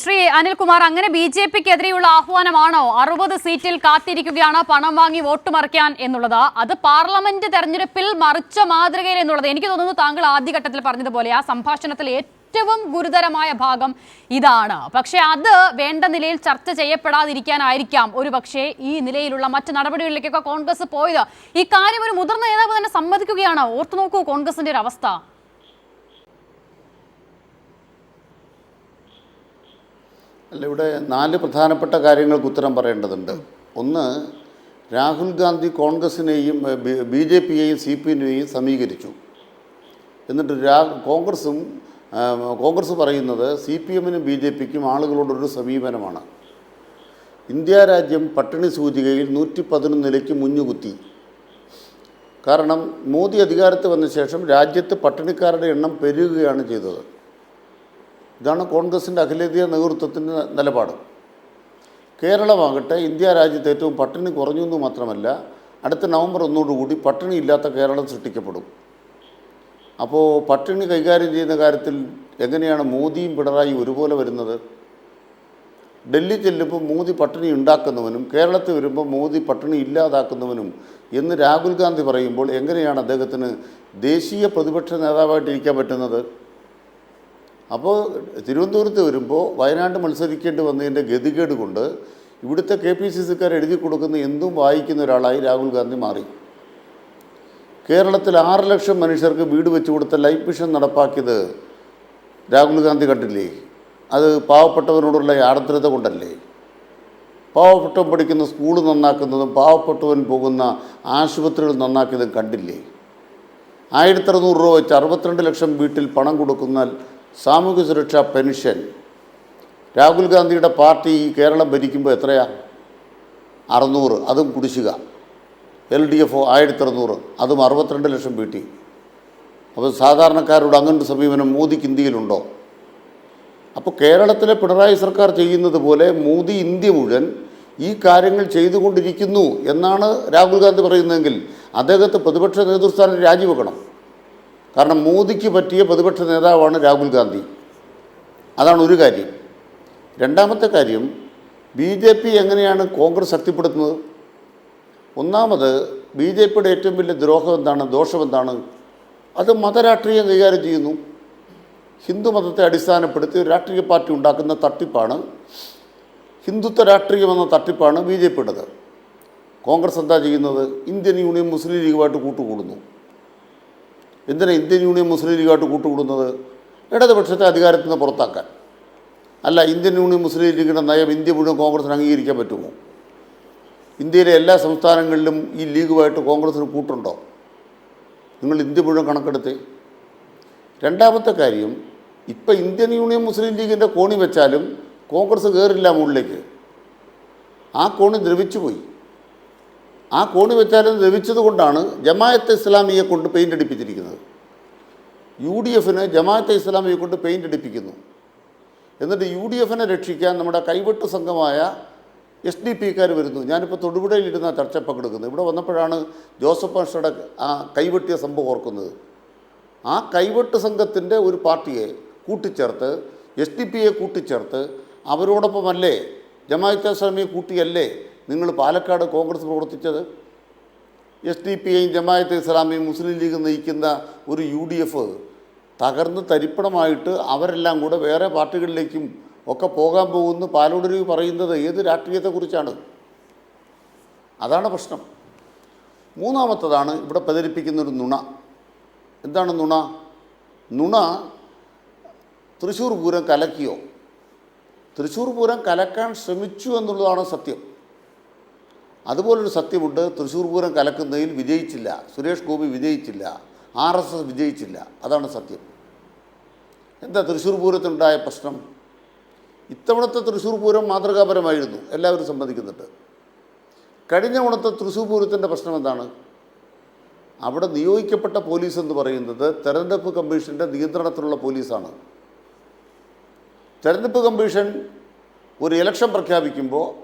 ശ്രീ അനിൽകുമാർ അങ്ങനെ B J പിക്കെതിരെയുള്ള ആഹ്വാനമാണോ? അറുപത് സീറ്റിൽ കാത്തിരിക്കുകയാണ് പണം വാങ്ങി വോട്ട് മറിക്കാൻ എന്നുള്ളത്. അത് പാർലമെന്റ് തെരഞ്ഞെടുപ്പിൽ മറിച്ച മാതൃകയിൽ എന്നുള്ളത്. എനിക്ക് തോന്നുന്നു താങ്കൾ ആദ്യഘട്ടത്തിൽ പറഞ്ഞതുപോലെ ആ സംഭാഷണത്തിൽ ഏറ്റവും ഗുരുതരമായ ഭാഗം ഇതാണ്. പക്ഷെ അത് വേണ്ട നിലയിൽ ചർച്ച ചെയ്യപ്പെടാതിരിക്കാനായിരിക്കാം ഒരു പക്ഷേ ഈ നിലയിലുള്ള മറ്റ് നടപടികളിലേക്കൊക്കെ കോൺഗ്രസ് പോയത്. ഈ കാര്യം ഒരു മുതിർന്ന നേതാവ് തന്നെ സമ്മതിക്കുകയാണ്. ഓർത്തു നോക്കൂ കോൺഗ്രസിന്റെ ഒരു അവസ്ഥ. അല്ല ഇവിടെ നാല് പ്രധാനപ്പെട്ട കാര്യങ്ങൾക്ക് ഉത്തരം പറയേണ്ടതുണ്ട്. ഒന്ന് രാഹുൽ ഗാന്ധി കോൺഗ്രസിനെയും ബി ജെ പിയെയും സി പി എമ്മിനെയും സമീകരിച്ചു. എന്നിട്ട് രാ കോൺഗ്രസും കോൺഗ്രസ് പറയുന്നത് സി പി എമ്മിനും ബി ജെ പിക്കും ആളുകളോടൊരു സമീപനമാണ്. ഇന്ത്യ രാജ്യം പട്ടിണി സൂചികയിൽ നൂറ്റി പതിനൊന്നിലേക്ക് മുഞ്ഞുകുത്തി. കാരണം മോദി അധികാരത്തിൽ വന്ന ശേഷം രാജ്യത്ത് പട്ടിണിക്കാരുടെ എണ്ണം പെരുകുകയാണ് ചെയ്തത്. ഇതാണ് കോൺഗ്രസിന്റെ അഖിലേന്ത്യാ നേതൃത്വത്തിന്റെ നിലപാട്. കേരളമാകട്ടെ ഇന്ത്യ രാജ്യത്ത് ഏറ്റവും പട്ടിണി കുറഞ്ഞു എന്ന് മാത്രമല്ല അടുത്ത നവംബർ ഒന്നോടുകൂടി പട്ടിണി ഇല്ലാത്ത കേരളം സൃഷ്ടിക്കപ്പെടും. അപ്പോൾ പട്ടിണി കൈകാര്യം ചെയ്യുന്ന കാര്യത്തിൽ എങ്ങനെയാണ് മോദിയും പിണറായി ഒരുപോലെ വരുന്നത്? ഡൽഹി ചെല്ലുമ്പോൾ മോദി പട്ടിണി ഉണ്ടാക്കുന്നവനും കേരളത്തിൽ വരുമ്പോൾ മോദി പട്ടിണി ഇല്ലാതാക്കുന്നവനും എന്ന് രാഹുൽ ഗാന്ധി പറയുമ്പോൾ എങ്ങനെയാണ് അദ്ദേഹത്തിന് ദേശീയ പ്രതിപക്ഷ നേതാവായിട്ടിരിക്കാൻ പറ്റുന്നത്? അപ്പോൾ തിരുവനന്തപുരത്ത് വരുമ്പോൾ വയനാട് മത്സരിക്കേണ്ടി വന്നതിന്റെ ഗതികേട് കൊണ്ട് ഇവിടുത്തെ കെ പി സി സിക്കാർ എഴുതി കൊടുക്കുന്ന എന്തും വായിക്കുന്ന ഒരാളായി രാഹുൽ ഗാന്ധി മാറി. കേരളത്തിൽ ആറ് ലക്ഷം മനുഷ്യർക്ക് വീട് വെച്ചു കൊടുത്ത ലൈഫ് മിഷൻ നടപ്പാക്കിയത് രാഹുൽ ഗാന്ധി കണ്ടില്ലേ? അത് പാവപ്പെട്ടവനോടുള്ള ആർദ്രത കൊണ്ടല്ലേ? പാവപ്പെട്ടവൻ പഠിക്കുന്ന സ്കൂൾ നന്നാക്കുന്നതും പാവപ്പെട്ടവൻ പോകുന്ന ആശുപത്രികൾ നന്നാക്കിയതും കണ്ടില്ലേ? ആയിരത്തി അറുന്നൂറ് രൂപ വെച്ച് അറുപത്തിരണ്ട് ലക്ഷം വീട്ടിൽ പണം കൊടുക്കുന്ന സാമൂഹ്യ സുരക്ഷാ പെൻഷൻ. രാഹുൽ ഗാന്ധിയുടെ പാർട്ടി ഈ കേരളം ഭരിക്കുമ്പോൾ എത്രയാണ് അറുന്നൂറ്. അതും കുടിശ്ശിക. എൽ ഡി എഫ് ആയിരത്തി അറുന്നൂറ് അതും അറുപത്തിരണ്ട് ലക്ഷം വീട്ടി. അപ്പോൾ സാധാരണക്കാരോട് അങ്ങനൊരു സമീപനം മോദിക്ക് ഇന്ത്യയിലുണ്ടോ? അപ്പോൾ കേരളത്തിലെ പിണറായി സർക്കാർ ചെയ്യുന്നത് പോലെ മോദി ഇന്ത്യ മുഴുവൻ ഈ കാര്യങ്ങൾ ചെയ്തുകൊണ്ടിരിക്കുന്നു എന്നാണ് രാഹുൽ ഗാന്ധി പറയുന്നതെങ്കിൽ അദ്ദേഹത്തെ പ്രതിപക്ഷ നേതൃസ്ഥാനം രാജിവെക്കണം. കാരണം മോദിക്ക് പറ്റിയ പ്രതിപക്ഷ നേതാവാണ് രാഹുൽ ഗാന്ധി. അതാണ് ഒരു കാര്യം. രണ്ടാമത്തെ കാര്യം ബി ജെ പി എങ്ങനെയാണ് കോൺഗ്രസ് ശക്തിപ്പെടുത്തുന്നത്? ഒന്നാമത് ബി ജെ പിയുടെ ഏറ്റവും വലിയ ദ്രോഹം എന്താണ് ദോഷം എന്താണ്? അത് മതരാഷ്ട്രീയം കൈകാര്യം ചെയ്യുന്നു. ഹിന്ദു മതത്തെ അടിസ്ഥാനപ്പെടുത്തി രാഷ്ട്രീയ പാർട്ടി ഉണ്ടാക്കുന്ന തട്ടിപ്പാണ്. ഹിന്ദുത്വ രാഷ്ട്രീയം എന്ന തട്ടിപ്പാണ് ബി ജെ പിയുടേത്. കോൺഗ്രസ് എന്താ ചെയ്യുന്നത്? ഇന്ത്യൻ യൂണിയൻ മുസ്ലിം ലീഗുമായിട്ട് കൂട്ടുകൂടുന്നു. എന്തിനാ ഇന്ത്യൻ യൂണിയൻ മുസ്ലിം ലീഗുമായിട്ട് കൂട്ടുകൂടുന്നത്? ഇടതുപക്ഷത്തെ അധികാരത്തിൽ നിന്ന് പുറത്താക്കാൻ. അല്ല ഇന്ത്യൻ യൂണിയൻ മുസ്ലിം ലീഗിന്റെ നയം ഇന്ത്യ മുഴുവൻ കോൺഗ്രസിന് അംഗീകരിക്കാൻ പറ്റുമോ? ഇന്ത്യയിലെ എല്ലാ സംസ്ഥാനങ്ങളിലും ഈ ലീഗുമായിട്ട് കോൺഗ്രസിന് കൂട്ടുണ്ടോ? നിങ്ങൾ ഇന്ത്യ മുഴുവൻ കണക്കെടുത്തേ. രണ്ടാമത്തെ കാര്യം ഇപ്പം ഇന്ത്യൻ യൂണിയൻ മുസ്ലിം ലീഗിന്റെ കോണി വെച്ചാലും കോൺഗ്രസ് കയറില്ല മുകളിലേക്ക്. ആ കോണി ദ്രവിച്ചു പോയി. ആ കോണി വെച്ചാലും ലഭിച്ചത് കൊണ്ടാണ് ജമായത്ത് ഇസ്ലാമിയെ കൊണ്ട് പെയിന്റ് അടിപ്പിച്ചിരിക്കുന്നത്. യു ഡി എഫിന് ജമാഅത്തെ ഇസ്ലാമിയെ കൊണ്ട് പെയിന്റ് അടിപ്പിക്കുന്നു. എന്നിട്ട് യു ഡി എഫിനെ രക്ഷിക്കാൻ നമ്മുടെ കൈവെട്ട് സംഘമായ എസ് ഡി പിക്കാർ വരുന്നു. ഞാനിപ്പോൾ തൊടുപുഴയിലിരുന്ന ചർച്ച പങ്കെടുക്കുന്നത്. ഇവിടെ വന്നപ്പോഴാണ് ജോസഫ് മാഷയുടെ ആ കൈവെട്ടിയ സംഭവം ഓർക്കുന്നത്. ആ കൈവെട്ട് സംഘത്തിന്റെ ഒരു പാർട്ടിയെ കൂട്ടിച്ചേർത്ത് എസ് ഡി പിയെ കൂട്ടിച്ചേർത്ത് അവരോടൊപ്പമല്ലേ? ജമാഅത്തെ ഇസ്ലാമിയെ കൂട്ടിയല്ലേ? നിങ്ങൾ പാലക്കാട് കോൺഗ്രസ് പ്രവർത്തിച്ചത് S D P I Jamaat ഇസ്ലാമിയും Muslim League നയിക്കുന്ന ഒരു യു ഡി എഫ് തകർന്ന് തരിപ്പണമായിട്ട് അവരെല്ലാം കൂടെ വേറെ പാർട്ടികളിലേക്കും ഒക്കെ പോകാൻ പോകുന്നു. പാലോടരി പറയുന്നത് ഏത് രാഷ്ട്രീയത്തെക്കുറിച്ചാണ്? അതാണ് പ്രശ്നം. മൂന്നാമത്തതാണ് ഇവിടെ പ്രചരിപ്പിക്കുന്നൊരു നുണ. എന്താണ് നുണ? നുണ തൃശ്ശൂർ പൂരം കലക്കിയോ? തൃശ്ശൂർ പൂരം കലക്കാൻ ശ്രമിച്ചു എന്നുള്ളതാണ് സത്യം. അതുപോലൊരു സത്യമുണ്ട്. തൃശ്ശൂർ പൂരം കലക്കുന്നതിൽ വിജയിച്ചില്ല. സുരേഷ് ഗോപി വിജയിച്ചില്ല. ആർ എസ് എസ് വിജയിച്ചില്ല. അതാണ് സത്യം. എന്താ തൃശ്ശൂർ പൂരത്തിനുണ്ടായ പ്രശ്നം? ഇത്തവണത്തെ തൃശ്ശൂർ പൂരം മാതൃകാപരമായിരുന്നു. എല്ലാവരും സമ്മതിക്കുന്നുണ്ട്. കഴിഞ്ഞ തവണത്തെ തൃശ്ശൂർ പൂരത്തിന്റെ പ്രശ്നം എന്താണ്? അവിടെ നിയോഗിക്കപ്പെട്ട പോലീസ് എന്ന് പറയുന്നത് തെരഞ്ഞെടുപ്പ് കമ്മീഷന്റെ നിയന്ത്രണത്തിലുള്ള പോലീസാണ്. തെരഞ്ഞെടുപ്പ് കമ്മീഷൻ ഒരു ഇലക്ഷൻ പ്രഖ്യാപിക്കുമ്പോൾ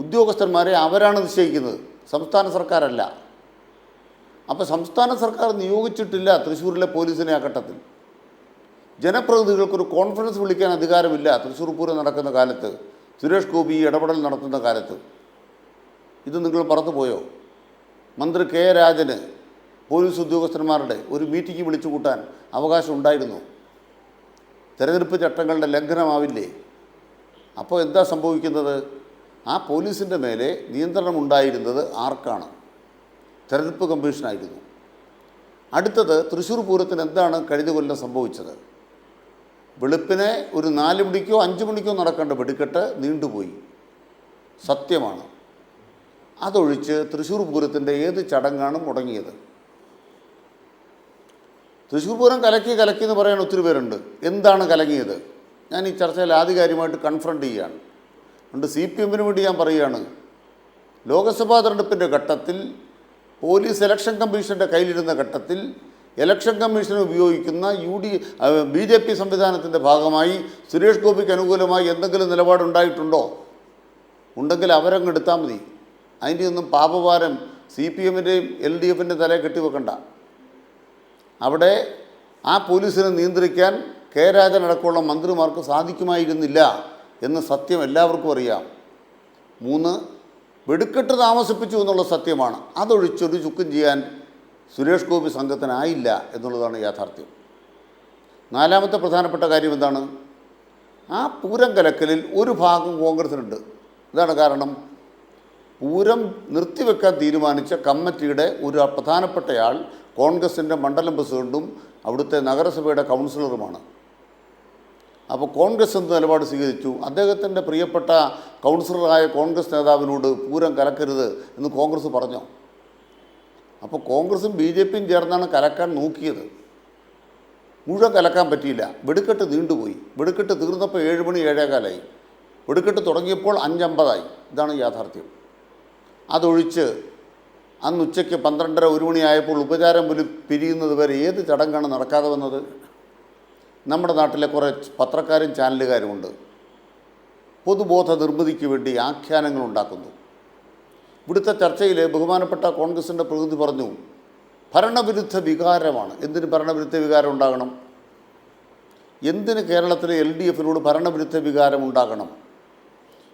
ഉദ്യോഗസ്ഥന്മാരെ അവരാണ് നിശ്ചയിക്കുന്നത്. സംസ്ഥാന സർക്കാരല്ല. അപ്പോൾ സംസ്ഥാന സർക്കാർ നിയോഗിച്ചിട്ടില്ല തൃശ്ശൂരിലെ പോലീസിനെ ആ ഘട്ടത്തിൽ. ജനപ്രതിനിധികൾക്കൊരു കോൺഫറൻസ് വിളിക്കാൻ അധികാരമില്ല തൃശ്ശൂർ പൂരം നടക്കുന്ന കാലത്ത്. സുരേഷ് ഗോപി ഇടപെടൽ നടത്തുന്ന കാലത്ത്. ഇത് നിങ്ങൾ മറന്നുപോയോ മന്ത്രി കെ രാജന് പോലീസ് ഉദ്യോഗസ്ഥന്മാരുടെ ഒരു മീറ്റിംഗ് വിളിച്ചു കൂട്ടാൻ അവകാശം ഉണ്ടായിരുന്നു. തെരഞ്ഞെടുപ്പ് ചട്ടങ്ങളുടെ ലംഘനമാവില്ലേ? അപ്പോൾ എന്താ സംഭവിക്കുന്നത്? ആ പോലീസിന്റെ മേലെ നിയന്ത്രണം ഉണ്ടായിരുന്നത് ആർക്കാണ്? തെരഞ്ഞെടുപ്പ് കമ്മീഷനായിരുന്നു അടുത്തത് തൃശ്ശൂർ പൂരത്തിന് എന്താണ് കഴിഞ്ഞ കൊല്ലം സംഭവിച്ചത്? വെളുപ്പിനെ ഒരു നാല് മണിക്കോ അഞ്ച് മണിക്കോ നടക്കേണ്ട വെടിക്കെട്ട് നീണ്ടുപോയി. സത്യമാണ്. അതൊഴിച്ച് തൃശ്ശൂർ പൂരത്തിന്റെ ഏത് ചടങ്ങാണ് മുടങ്ങിയത്? തൃശ്ശൂർ പൂരം കലക്കി കലക്കി എന്ന് പറയാൻ ഒത്തിരി പേരുണ്ട്. എന്താണ് കലങ്ങിയത്? ഞാൻ ഈ ചർച്ചയിൽ ആധികാരികമായിട്ട് കൺഫ്രണ്ട് ചെയ്യുകയാണ്. അതുകൊണ്ട് സി പി എമ്മിന് വേണ്ടി ഞാൻ പറയുകയാണ്. ലോക്സഭാ തെരഞ്ഞെടുപ്പിന്റെ ഘട്ടത്തിൽ പോലീസ് ഇലക്ഷൻ കമ്മീഷന്റെ കയ്യിലിരുന്ന ഘട്ടത്തിൽ ഇലക്ഷൻ കമ്മീഷൻ ഉപയോഗിക്കുന്ന U D B J P സംവിധാനത്തിന്റെ ഭാഗമായി സുരേഷ് ഗോപിക്ക് അനുകൂലമായി എന്തെങ്കിലും നിലപാടുണ്ടായിട്ടുണ്ടോ ഉണ്ടെങ്കിൽ അവരങ്ങ് എടുത്താൽ മതി. അതിന്റെ ഒന്നും പാപഭാരം സി പി എമ്മിന്റെയും എൽ ഡി എഫിന്റെ തലയെ കെട്ടിവെക്കണ്ട അവിടെ ആ പോലീസിനെ നിയന്ത്രിക്കാൻ കെ രാജൻ അടക്കമുള്ള മന്ത്രിമാർക്ക് സാധിക്കുമായിരുന്നില്ല. എന്ന് സത്യം എല്ലാവർക്കും അറിയാം. മൂന്ന് വെടുക്കെട്ട് താമസിപ്പിച്ചു എന്നുള്ള സത്യമാണ്. അതൊഴിച്ചൊരു ചുക്കും ചെയ്യാൻ സുരേഷ് ഗോപി സംഘത്തിനായില്ല എന്നുള്ളതാണ് യാഥാർത്ഥ്യം. നാലാമത്തെ പ്രധാനപ്പെട്ട കാര്യം എന്താണ്? ആ പൂരം കലക്കലിൽ ഒരു ഭാഗം കോൺഗ്രസിനുണ്ട്. ഇതാണ് കാരണം. പൂരം നിർത്തിവെക്കാൻ തീരുമാനിച്ച കമ്മിറ്റിയുടെ ഒരു പ്രധാനപ്പെട്ടയാൾ കോൺഗ്രസിന്റെ മണ്ഡലം പ്രസിഡന്റും അവിടുത്തെ നഗരസഭയുടെ കൗൺസിലറുമാണ്. അപ്പോൾ കോൺഗ്രസ് എന്ത് നിലപാട് സ്വീകരിച്ചു? അദ്ദേഹത്തിന്റെ പ്രിയപ്പെട്ട കൗൺസിലറായ കോൺഗ്രസ് നേതാവിനോട് പൂരം കലക്കരുത് എന്ന് കോൺഗ്രസ് പറഞ്ഞു? അപ്പോൾ കോൺഗ്രസും ബി ജെ പിയും ചേർന്നാണ് കലക്കാൻ നോക്കിയത്. മുഴുവൻ കലക്കാൻ പറ്റിയില്ല. വെടുക്കെട്ട് നീണ്ടുപോയി. വെടുക്കെട്ട് തീർന്നപ്പോൾ ഏഴ് മണി ഏഴേകാലായി വെടുക്കെട്ട് തുടങ്ങിയപ്പോൾ അഞ്ചമ്പതായി. ഇതാണ് യാഥാർത്ഥ്യം. അതൊഴിച്ച് അന്ന് ഉച്ചയ്ക്ക് പന്ത്രണ്ടര ഒരു മണിയായപ്പോൾ ഉപചാരം പോലും പിരിയുന്നത് വരെ ഏത് ചടങ്ങാണ് നടക്കാതെ വന്നത്? നമ്മുടെ നാട്ടിലെ കുറേ പത്രക്കാരും ചാനലുകാരുമുണ്ട് പൊതുബോധ നിർമ്മിതിക്ക് വേണ്ടി ആഖ്യാനങ്ങൾ ഉണ്ടാക്കുന്നു. ഇവിടുത്തെ ചർച്ചയിൽ ബഹുമാനപ്പെട്ട കോൺഗ്രസിന്റെ പ്രതിനിധി പറഞ്ഞു ഭരണവിരുദ്ധ വികാരമാണ്. എന്തിന് ഭരണവിരുദ്ധ വികാരം ഉണ്ടാകണം? എന്തിന് കേരളത്തിലെ എൽ ഡി എഫിനോട് ഭരണവിരുദ്ധ വികാരം ഉണ്ടാകണം?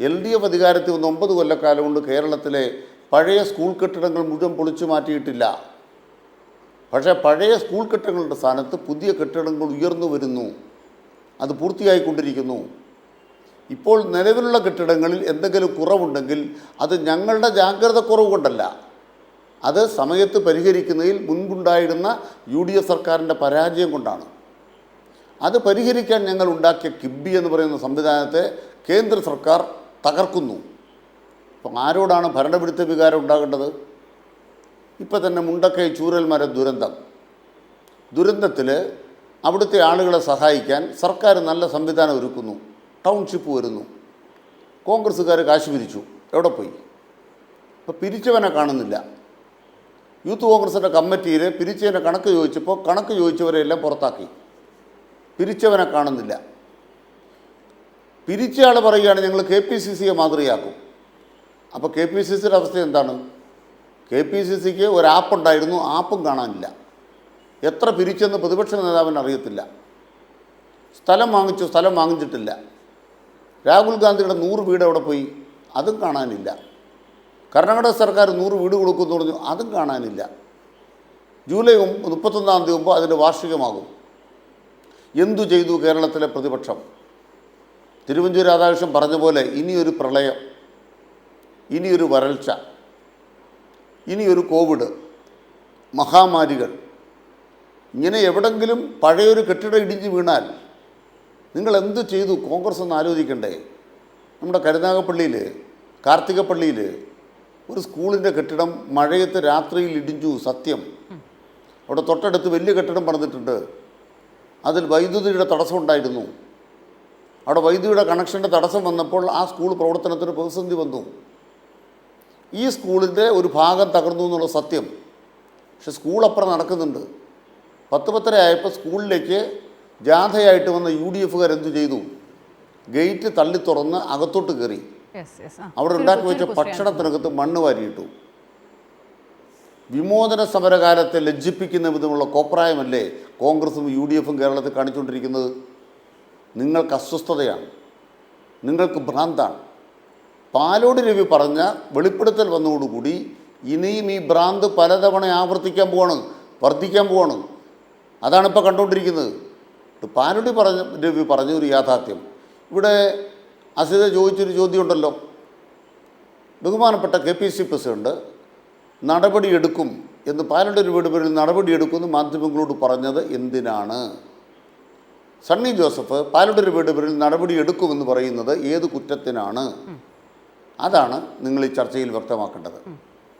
എൽ ഡി എഫ് അധികാരത്തിൽ വന്ന് ഒമ്പത് കൊല്ലക്കാലം കൊണ്ട് കേരളത്തിലെ പഴയ സ്കൂൾ കെട്ടിടങ്ങൾ മുഴുവൻ പൊളിച്ചു മാറ്റിയിട്ടില്ല. പക്ഷേ പഴയ സ്കൂൾ കെട്ടിടങ്ങളുടെ സ്ഥാനത്ത് പുതിയ കെട്ടിടങ്ങൾ ഉയർന്നു വരുന്നു. അത് പൂർത്തിയായിക്കൊണ്ടിരിക്കുന്നു. ഇപ്പോൾ നിലവിലുള്ള കെട്ടിടങ്ങളിൽ എന്തെങ്കിലും കുറവുണ്ടെങ്കിൽ അത് ഞങ്ങളുടെ ജാഗ്രത കുറവ് കൊണ്ടല്ല. അത് സമയത്ത് പരിഹരിക്കുന്നതിൽ മുൻപുണ്ടായിരുന്ന യു ഡി എഫ് സർക്കാരിന്റെ പരാജയം കൊണ്ടാണ്. അത് പരിഹരിക്കാൻ ഞങ്ങൾ ഉണ്ടാക്കിയ കിബി എന്ന് പറയുന്ന സംവിധാനത്തെ കേന്ദ്ര സർക്കാർ തകർക്കുന്നു. അപ്പം ആരോടാണ് ഭരണവിരുദ്ധ വികാരം ഉണ്ടാകേണ്ടത്? ഇപ്പം തന്നെ മുണ്ടക്കൈ ചൂരൽമര ദുരന്തം. ദുരന്തത്തിൽ അവിടുത്തെ ആളുകളെ സഹായിക്കാൻ സർക്കാർ നല്ല സംവിധാനം ഒരുക്കുന്നു. ടൗൺഷിപ്പ് വരുന്നു. കോൺഗ്രസ്സുകാർ കാശ് പിരിച്ചു. എവിടെ പോയി? ഇപ്പോൾ പിരിച്ചവനെ കാണുന്നില്ല. യൂത്ത് കോൺഗ്രസിന്റെ കമ്മിറ്റിയിൽ പിരിച്ചതിന്റെ കണക്ക് ചോദിച്ചപ്പോൾ കണക്ക് ചോദിച്ചവരെല്ലാം പുറത്താക്കി. പിരിച്ചവനെ കാണുന്നില്ല. പിരിച്ചയാൾ പറയുകയാണ് ഞങ്ങൾ കെ പി സി സിയെ മാതൃകയാക്കും. അപ്പോൾ കെ പി സി സിയുടെ അവസ്ഥ എന്താണ്? കെ പി സി സിക്ക് ഒരു ആപ്പ് ഉണ്ടായിരുന്നു ആപ്പും കാണാനില്ല. എത്ര പിരിച്ചെന്ന് പ്രതിപക്ഷ നേതാവിന് അറിയത്തില്ല. സ്ഥലം വാങ്ങിച്ചു സ്ഥലം വാങ്ങിച്ചിട്ടില്ല. രാഹുൽ ഗാന്ധിയുടെ നൂറ് വീട് എവിടെ പോയി? അതും കാണാനില്ല. കർണാടക സർക്കാർ നൂറ് വീട് കൊടുക്കുമെന്ന് പറഞ്ഞു അതും കാണാനില്ല. ജൂലൈ മുപ്പത്തൊന്നാം തീയതി മുമ്പ് അതിന്റെ വാർഷികമാകും. എന്തു ചെയ്തു കേരളത്തിലെ പ്രതിപക്ഷം? തിരുവഞ്ചൂർ രാധാകൃഷ്ണൻ പറഞ്ഞ പോലെ ഇനിയൊരു പ്രളയം ഇനിയൊരു വരൾച്ച. ഇനിയൊരു കോവിഡ്. മഹാമാരികൾ. ഇങ്ങനെ എവിടെങ്കിലും പഴയൊരു കെട്ടിടം ഇടിഞ്ഞ് വീണാൽ നിങ്ങൾ എന്ത് ചെയ്തു? കോൺഗ്രസ് ഒന്ന് ആലോചിക്കണ്ടേ. നമ്മുടെ കരുനാഗപ്പള്ളിയിൽ കാർത്തികപ്പള്ളിയിൽ ഒരു സ്കൂളിന്റെ കെട്ടിടം മഴയത്ത് രാത്രിയിൽ ഇടിഞ്ഞു സത്യം. അവിടെ തൊട്ടടുത്ത് വലിയ കെട്ടിടം പണിതിട്ടുണ്ട്. അതിൽ വൈദ്യുതിയുടെ തടസ്സമുണ്ടായിരുന്നു അവിടെ വൈദ്യുതിയുടെ കണക്ഷന്റെ തടസ്സം വന്നപ്പോൾ ആ സ്കൂൾ പ്രവർത്തനത്തിന് പ്രതിസന്ധി വന്നു. ഈ സ്കൂളിന്റെ ഒരു ഭാഗം തകർന്നു എന്നുള്ള സത്യം. പക്ഷെ സ്കൂൾ അപ്പുറം നടക്കുന്നുണ്ട്. പത്ത് പത്തര ആയപ്പോൾ സ്കൂളിലേക്ക് ജാഥയായിട്ട് വന്ന യു ഡി എഫുകാർ എന്തു ചെയ്തു? ഗേറ്റ് തള്ളി തുറന്ന് അകത്തോട്ട് കയറി. അവിടെ ഉണ്ടാക്കി വെച്ച ഭക്ഷണത്തിനകത്ത് മണ്ണ് വാരിയിട്ടു. വിമോചന സമരകാലത്തെ ലജ്ജിപ്പിക്കുന്ന വിധമുള്ള കോപ്രായമല്ലേ കോൺഗ്രസും യു ഡി എഫും കേരളത്തിൽ കാണിച്ചുകൊണ്ടിരിക്കുന്നത്? നിങ്ങൾക്ക് അസ്വസ്ഥതയാണ്. നിങ്ങൾക്ക് ഭ്രാന്താണ്. പാലോട് രവി പറഞ്ഞ വെളിപ്പെടുത്തൽ വന്നതോടുകൂടി ഇനിയും ഈ ഭ്രാന്ത് പലതവണ ആവർത്തിക്കാൻ പോവാണ് വർദ്ധിക്കാൻ പോവാണ്. അതാണ് ഇപ്പോൾ കണ്ടുകൊണ്ടിരിക്കുന്നത്. പാലോടി പറഞ്ഞ രവി പറഞ്ഞ ഒരു യാഥാർത്ഥ്യം. ഇവിടെ അസിത ചോദിച്ചൊരു ചോദ്യമുണ്ടല്ലോ. ബഹുമാനപ്പെട്ട കെ പി സി പ്രസിഡന്റ് നടപടിയെടുക്കും എന്ന് പാലോട് ഒരു വീടുപേരിൽ നടപടിയെടുക്കുമെന്ന് മാധ്യമങ്ങളോട് പറഞ്ഞത് എന്തിനാണ്? സണ്ണി ജോസഫ് പാലോട് വീടുപേരിൽ നടപടിയെടുക്കുമെന്ന് പറയുന്നത് ഏത് കുറ്റത്തിനാണ്? അതാണ് നിങ്ങൾ ഈ ചർച്ചയിൽ വ്യക്തമാക്കേണ്ടത്.